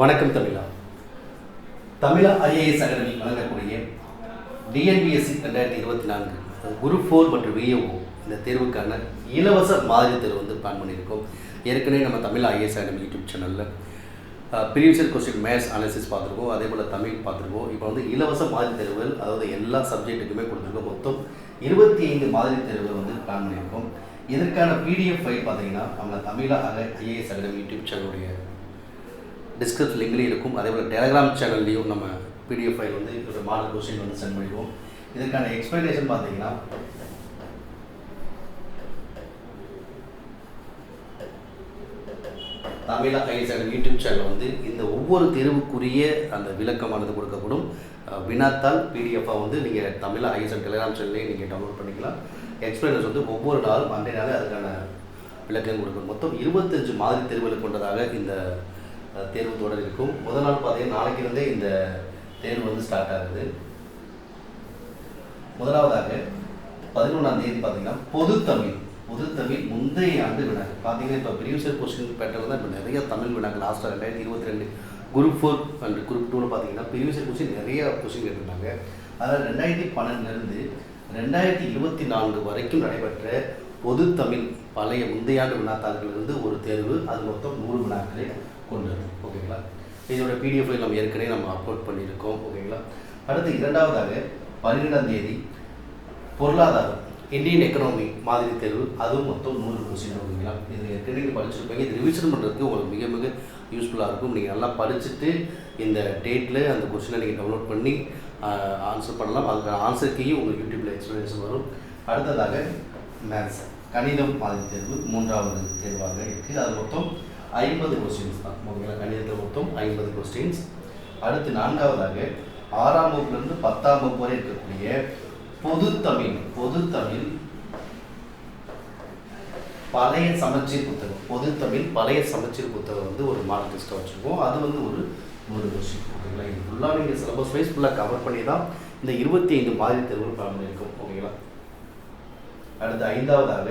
வணக்கம் தமிழா. தமிழா IAS academy வழங்கக்கூடிய TNPSC ரெண்டாயிரத்தி இருபத்தி நான்கு குரூப் ஃபோர் மற்றும் விஏஓ இந்த தேர்வுக்கான இலவச மாதிரி தேர்வு வந்து பிளான் பண்ணியிருக்கோம். ஏற்கனவே நம்ம தமிழ் ஐஏஎஸ் அகாடமி யூடியூப் சேனலில் ப்ரீவியஸ் கொஸ்டின் மேத்ஸ் அனாலிசிஸ் பார்த்துருக்கோம். அதே போல் தமிழ் பார்த்துருக்கோம். இப்போ வந்து இலவச மாதிரி தேர்வுகள் அதாவது எல்லா சப்ஜெக்ட்டுக்குமே கொடுத்துருக்கோம். மொத்தம் இருபத்தி ஐந்து மாதிரி தேர்வுகள் வந்து பிளான் பண்ணியிருக்கோம். இதற்கான பிடிஎஃப் ஃபைல் பார்த்தீங்கன்னா நம்ம தமிழா ஐஏஎஸ் அகாடமி யூடியூப் சேனலுடைய டிஸ்கிரிப்ஷன் லிங்க்லேயும் இருக்கும். அதே போல் டெலகிராம் சேனல்லையும் நம்ம பிடிஎஃப் ஃபைல் வந்து ஒரு மாடல் கொஸ்டின் வந்து சென்ட் பண்ணிடுவோம். இதுக்கான எக்ஸ்பிளனேஷன் பார்த்தீங்கன்னா தமிழா ஐசன் யூடியூப் சேனல் வந்து இந்த ஒவ்வொரு தெருவுக்குரிய அந்த விளக்கமானது கொடுக்கப்படும். வினாத்தால் பிடிஎஃபாக வந்து நீங்கள் தமிழா ஐசன் டெலிகிராம் சேனல்லையும் நீங்கள் டவுன்லோட் பண்ணிக்கலாம். எக்ஸ்பிளனர்ஸ் வந்து ஒவ்வொரு நாளும் அன்றைய நாளே அதுக்கான விளக்கம் கொடுக்கும். மொத்தம் இருபத்தஞ்சு மாதிரி தேர்வுகளை கொண்டதாக இந்த தேர்வு தொடர் இருக்கும். முதல் நாள் பார்த்தீங்கன்னா நாளைக்கு இருந்தே இந்த தேர்வு வந்து ஸ்டார்ட் ஆகுது. முதலாவதாக பதினொன்றாம் தேதி பார்த்தீங்கன்னா பொதுத்தமிழ் பொதுத்தமிழ் முந்தைய ஆண்டு வினாக்கள். பார்த்தீங்கன்னா இப்போ ப்ரீவியஸ் கொஸ்டின் பேட்டர் தான் இப்போ நிறைய தமிழ் வினாக்கள். லாஸ்ட்டாக ரெண்டாயிரத்தி இருபத்தி ரெண்டு குரூப் ஃபோர் அண்ட் குரூப் டூவில் பார்த்தீங்கன்னா ப்ரீவியஸ் கொஸ்டின் நிறைய கொஸ்டின் கேட்டிருந்தாங்க. அதில் ரெண்டாயிரத்தி பன்னெண்டுலேருந்து ரெண்டாயிரத்தி இருபத்தி நான்கு வரைக்கும் நடைபெற்ற பொதுத்தமிழ் பழைய முந்தைய ஆண்டு வினாத்தாள்களிலிருந்து ஒரு தேர்வு. அது மொத்தம் நூறு வினாக்கள். கொண்டது. ஓகேங்களா? இதோட பிடிஎஃப் நம்ம ஏற்கனவே நம்ம அப்லோட் பண்ணியிருக்கோம். ஓகேங்களா? அடுத்து இரண்டாவதாக பன்னிரெண்டாம் தேதி பொருளாதாரம் இந்தியன் எக்கனாமி மாதிரி தேர்வு அதுவும் மொத்தம் நூறு கொஸ்டின் ஓகேங்களா? இது ஏற்கனவே நீங்கள் படிச்சிருப்பீங்க. இது ரிவிஷன் பண்ணுறதுக்கு உங்களுக்கு மிக மிக யூஸ்ஃபுல்லாக இருக்கும். நீங்கள் நல்லா படிச்சுட்டு இந்த டேட்டில் அந்த கொஸ்டினை நீங்கள் டவுன்லோட் பண்ணி ஆன்சர் பண்ணலாம். அதுக்கான ஆன்சருக்கையும் உங்களுக்கு யூடியூப்பில் எக்ஸ்பிளனேஷன் வரும். அடுத்ததாக மேத்ஸ் கணிதம் மாதிரி தேர்வு மூன்றாவது தேர்வாக இருக்குது அது மொத்தம் ஐம்பது கொஸ்டின்ஸ் தான். ஓகேங்களா? கணிதத்தில் மொத்தம் ஐம்பது கொஸ்டின்ஸ் அடுத்து நான்காவதாக ஆறாம் வகுப்புலேருந்து பத்தாம் வகுப்பு வரை இருக்கக்கூடிய பொதுத்தமிழ் பொதுத்தமிழ் பழைய சமச்சீர் புத்தகம். பொதுத்தமிழ் பழைய சமச்சீர் புத்தகம் வந்து ஒரு மாடல் டெஸ்ட்டாக வச்சுருக்கோம். அது வந்து ஒரு நூறு கொஸ்டின் ஓகேங்களா? இது ஃபுல்லாக நீங்கள் சிலபஸ் வைஸ் ஃபுல்லாக கவர் பண்ணி தான் இந்த இருபத்தி ஐந்து மாதிரி தேர்வு பண்ணியிருக்கோம் ஓகேங்களா? அடுத்து ஐந்தாவதாக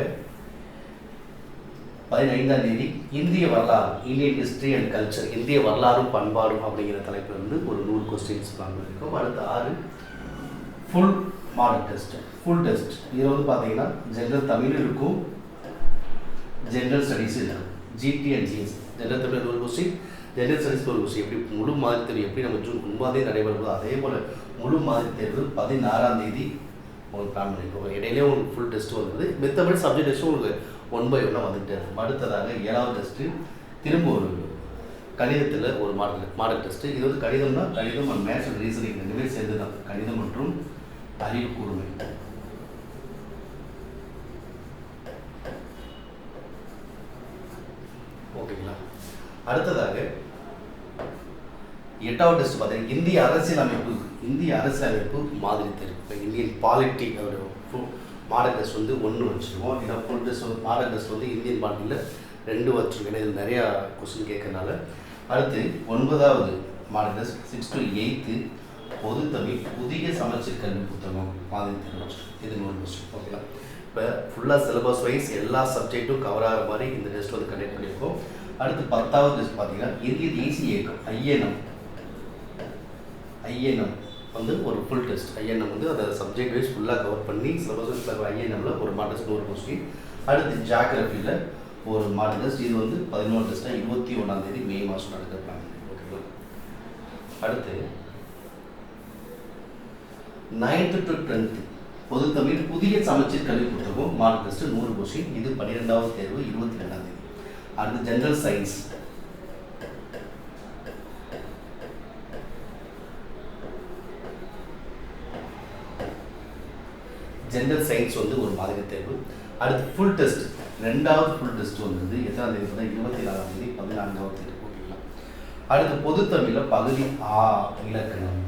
பதினைந்தாம் தேதி இந்திய வரலாறு இந்தியன் ஹிஸ்ட்ரி அண்ட் கல்ச்சர் இந்திய வரலாறும் பண்பாடும் அப்படிங்கிற தலைப்பில் வந்து ஒரு நூறு கொஸ்டின்ஸ் பிளான் அடுத்து ஆறு full model test full test இதில் வந்து பார்த்தீங்கன்னா ஜென்ரல் தமிழ் இருக்கும். ஜென்ரல் ஸ்டடீஸ் இருக்கும் GT and GS general Tamil ஒரு கொஸ்டின் ஜென்ரல் ஸ்டடீஸ் ஒரு கொஸ்டின் எப்படி முழு மாதிரி தேர்வு எப்படி நம்ம ஜூன் ஒன்பதே நடைபெறுதோ அதே போல் முழு மாதிரி தேர்வு பதினாறாம் தேதி உங்களுக்கு பிளான் பண்ணியிருக்கோம் இடையிலே உங்களுக்கு ஃபுல் டெஸ்ட் வந்தது மித்தபடி சப்ஜெக்ட் டெஸ்ட்டும் உங்களுக்கு ஒன் பை ஒன்னாக வந்துகிட்டே இருக்கும் அடுத்ததாக ஏழாவது டெஸ்ட்டு திரும்ப ஒரு கணிதத்தில் ஒரு மாடல் மாடல் டெஸ்ட்டு இது வந்து கணிதம்னா கணிதம் அண்ட் மேத்ஸ் அண்ட் ரீசனிங் ரெண்டுமே சேர்ந்து தான் கணிதம் மற்றும் அறிவு கூர்மை. ஓகேங்களா? அடுத்ததாக எட்டாவது டெஸ்ட் பார்த்தீங்கன்னா இந்திய அரசியலமைப்பு இந்திய அரசியலமைப்பு மாதிரி தெரியும். இந்தியன் பாலிட்டி மாடல் வந்து ஒன்று வச்சுருவோம் ஏன்னா ஃபுல் டெஸ்ட் வந்து மாடல் வந்து இந்தியன் பாட்டில் ரெண்டு வச்சுருக்கேன். இது நிறையா கொஸ்டின் கேட்கறனால அடுத்து ஒன்பதாவது model test six to eight பொது தமிழ் புதிய சமச்சீர் கல்வி புத்தகம் மாதிரி இது நூறு கொஸ்டின் ஓகேங்களா இப்போ ஃபுல்லாக சிலபஸ் வைஸ் எல்லா சப்ஜெக்ட்டும் கவர் ஆகிற மாதிரி இந்த டெஸ்ட் வந்து கண்டக்ட் பண்ணியிருக்கோம். அடுத்து பத்தாவது டெஸ்ட் பார்த்தீங்கன்னா இந்திய தேசிய இயக்கம் ஐஎன்எம். ஐஎன்எம். வந்து ஒரு full test I N M subject wise ஃபுல்லாக கவர் பண்ணி சிலபஸ் வைஸ் ஐஎன்எம்ல ஒரு மாடல் டெஸ்ட் ஒரு கொஸ்டின் அடுத்து ஜாகிரபியில் ஒரு மாடல் டெஸ்ட் இது வந்து பதினோரு டெஸ்ட்டாக இருபத்தி ஒன்றாம் தேதி மே மாதம் நடக்க பிளான் ஓகேங்களா அடுத்து நைன்த்து டு டென்த்து பொதுத்தமிழ் புதிய சமச்சீர் கல்வி புத்தகம் மாடல் டெஸ்ட்டு நூறு கொஸ்டின் இது பன்னிரெண்டாவது தேர்வு இருபத்தி ரெண்டாம் தேதி. அடுத்து ஜென்ரல் சயின்ஸ் ஜென்ரல் சயின்ஸ் வந்து ஒரு மாதிரி தேர்வு. அடுத்து ஃபுல் டெஸ்ட் ரெண்டாவது ஃபுல் டெஸ்ட் வந்து எத்தனாம் தேதி பார்த்தா இருபத்தி நாலாம் தேதி பதினான்காவது தேதி போட்டிருக்கலாம். அடுத்து பொதுத்தமிழில் பகுதி ஆ இலக்கணம்.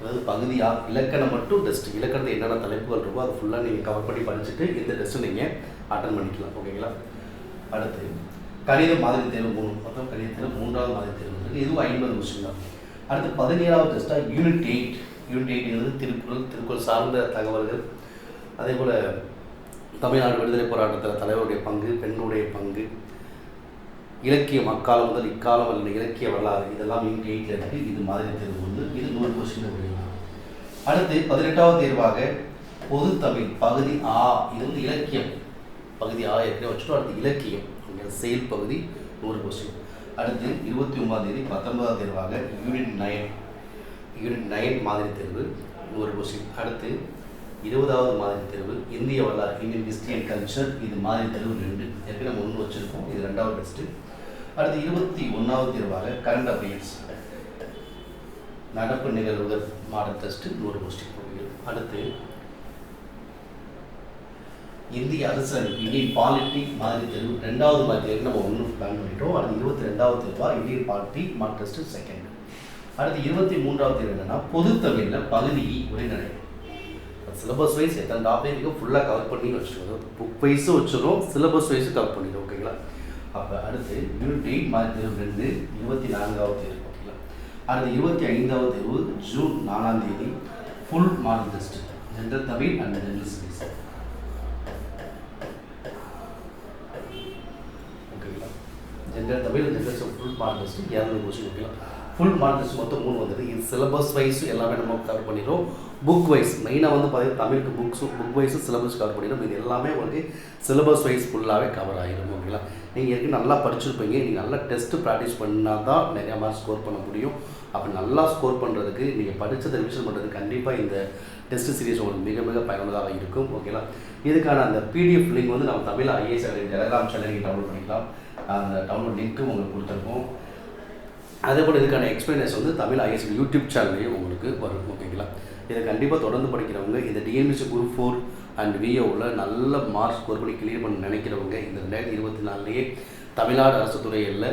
அதாவது பகுதி ஆ இலக்கணம் மட்டும் டெஸ்ட் இலக்கணத்தை என்னென்ன தலைப்புகள் இருக்கோ அதை ஃபுல்லாக நீங்கள் கவர் பண்ணி படிச்சுட்டு இந்த டெஸ்ட்டை நீங்கள் அட்டன் பண்ணிக்கலாம். ஓகேங்களா அடுத்து கணித மாதிரி தேர்வு மூணு. மொத்தம் கணிதத்தில் மூன்றாவது மாதிரி தேர்வு இருக்குது இதுவும் ஐம்பது கொஸ்டின் தான். அடுத்து பதினேழாவது டெஸ்ட்டாக யூனிட் எயிட் யூனிட் எயிட் என்பது திருக்குறள். திருக்குறள் சார்ந்த தகவல்கள். அதே போல் தமிழ்நாடு விடுதலை போராட்டத்தில் தலைவருடைய பங்கு பெண்ணுடைய பங்கு இலக்கியம் அக்காலம் முதல் இக்காலம் அல்ல இலக்கிய வரலாறு இதெல்லாம் இங்கே எயிட்டில் இருக்குது இது மாதிரி தேர்வு வந்து இது நூறு கொஸ்டின் முடியலாம் அடுத்து பதினெட்டாவது தேர்வாக பொது தமிழ் பகுதி ஆ இது வந்து இலக்கியம். பகுதி ஆ ஏற்கனவே வச்சுட்டோம். அடுத்து இலக்கியம். இங்கே செயல் பகுதி நூறு கொஸ்டின் அடுத்து இருபத்தி ஒன்பதாம் தேதி பத்தொன்பதாம் தேர்வாக யூனிட் நைன் யூனிட் நைன் மாதிரி தேர்வு நூறு கொஸ்டின் அடுத்து இருபதாவது மாதிரி தேர்வு இந்திய வரலாறு இந்தியன் ஹிஸ்ட்ரி அண்ட் கல்ச்சர் இது மாதிரி தேர்வு ரெண்டு. ஏற்கனவே நம்ம ஒன்று வச்சுருக்கோம் இது ரெண்டாவது டெஸ்ட்டு அடுத்து இருபத்தி ஒன்றாவது தேர்வாக கரண்ட் அஃபேர்ஸ் நடப்பு நிகழ்வுகள் மாடல் டெஸ்ட்டு நூறு கொஸ்டின் அடுத்து இந்திய அரசு இந்தியன் பாலிட்டி மாதிரி தேர்வு ரெண்டாவது மாதிரி தேர்வு நம்ம ஒன்று பிளான் பண்ணிட்டோம். அடுத்து இருபத்தி ரெண்டாவது தேர்வாக Indian polity model test second அடுத்து இருபத்தி மூன்றாவது தேர்வு என்னன்னா பொதுத்தமிழில் பகுதி e உரைநடை சிலபஸ் வைஸ் எத்தனை டாபிக்கும் ஃபுல்லாக கவர் பண்ணி வச்சுருவோம் புக் வைஸும் வச்சுருவோம் சிலபஸ் வைஸும் கவர் பண்ணிடுவோம் ஓகேங்களா அப்போ அடுத்து யூனிட் எயிட் மார்க் தேர்வு ரெண்டு இருபத்தி நான்காவது தேர்வு ஓகேங்களா அடுத்து இருபத்தி ஐந்தாவது தேர்வு ஜூன் நாலாம் தேதி full mark test general Tamil and general studies ஓகேங்களா general Tamil general full mark test இரநூறு கொஸ்டின் ஓகேங்களா ஃபுல் மார்க்ஸ் மொத்தம் மூணு வந்தது. இது சிலபஸ் வைஸ் எல்லாமே நம்ம கவர் பண்ணிடும் புக் வைஸ் மெயினாக வந்து பார்த்தீங்கன்னா தமிழுக்கு புக்ஸும் புக் வைஸும் சிலபஸ் கவர் பண்ணிடும் இது எல்லாமே வந்து சிலபஸ் வைஸ் ஃபுல்லாகவே கவர் ஆகிடும் ஓகேங்களா நீங்கள் ஏற்கனவே நல்லா படிச்சிருப்பீங்க? நீங்கள் நல்லா டெஸ்ட்டு ப்ராக்டிஸ் பண்ணால் தான் நிறையா மார்க் ஸ்கோர் பண்ண முடியும். அப்போ நல்லா ஸ்கோர் பண்ணுறதுக்கு நீங்கள் படித்ததை ரிவிஷன் பண்ணுறதுக்கு கண்டிப்பாக இந்த டெஸ்ட் சீரிஸ் உங்களுக்கு மிக மிக பயனுள்ளதாக இருக்கும் ஓகேங்களா இதுக்கான அந்த பிடிஎஃப் லிங்க் வந்து நம்ம தமிழ் ஐஏஎஸ் டெலகிராம் சேனல் நீங்கள் டவுன்லோட் பண்ணிக்கலாம். அந்த டவுன்லோட் லிங்க்கும் உங்களுக்கு கொடுத்துருக்கோம். அதே போல் இதுக்கான எக்ஸ்பிளனேஷன் வந்து தமிழ் ஐஎஸ் யூடியூப் சேனல்லையும் உங்களுக்கு வரும் ஓகேங்களா இதை கண்டிப்பாக தொடர்ந்து படிக்கிறவங்க இந்த டிஎன்பிசி குரூப் ஃபோர் அண்ட் விஓவில் நல்ல மார்க் ஸ்கோர் பண்ணி கிளியர் பண்ண நினைக்கிறவங்க இந்த ரெண்டாயிரத்தி இருபத்தி நாலுலேயே தமிழ்நாடு அரசு துறையில்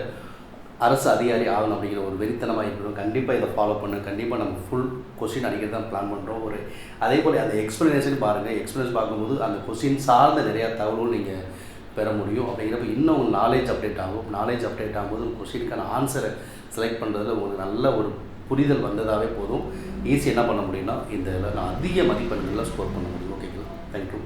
அரசு அதிகாரி ஆகணும் அப்படிங்கிற ஒரு வெறித்தனமாக இருக்கணும். கண்டிப்பாக இதை ஃபாலோ பண்ணு. கண்டிப்பாக நம்ம ஃபுல் கொஸ்டின் அடிக்கிறது தான் பிளான் பண்ணுறோம் ஒரு அதே போல் அந்த எக்ஸ்பிளனேஷன் பாருங்கள் எக்ஸ்ப்ளனேஷன் பார்க்கும்போது அந்த கொஸ்டின் சார்ந்த நிறையா தகவலும் நீங்கள் பெற முடியும். அப்படிங்கிறப்ப இன்னும் நாலேஜ் அப்டேட் ஆகும். நாலேஜ் அப்டேட் ஆகும்போது கொஸ்டினுக்கான ஆன்சரை செலக்ட் பண்ணுறதுல உங்களுக்கு நல்ல ஒரு புரிதல் வந்ததாகவே போதும். ஈஸி என்ன பண்ண முடியும்னா இந்த நான் அதிக மதிப்பெண்களில் ஸ்கோர் பண்ண முடியும். ஓகேங்களா தேங்க்யூ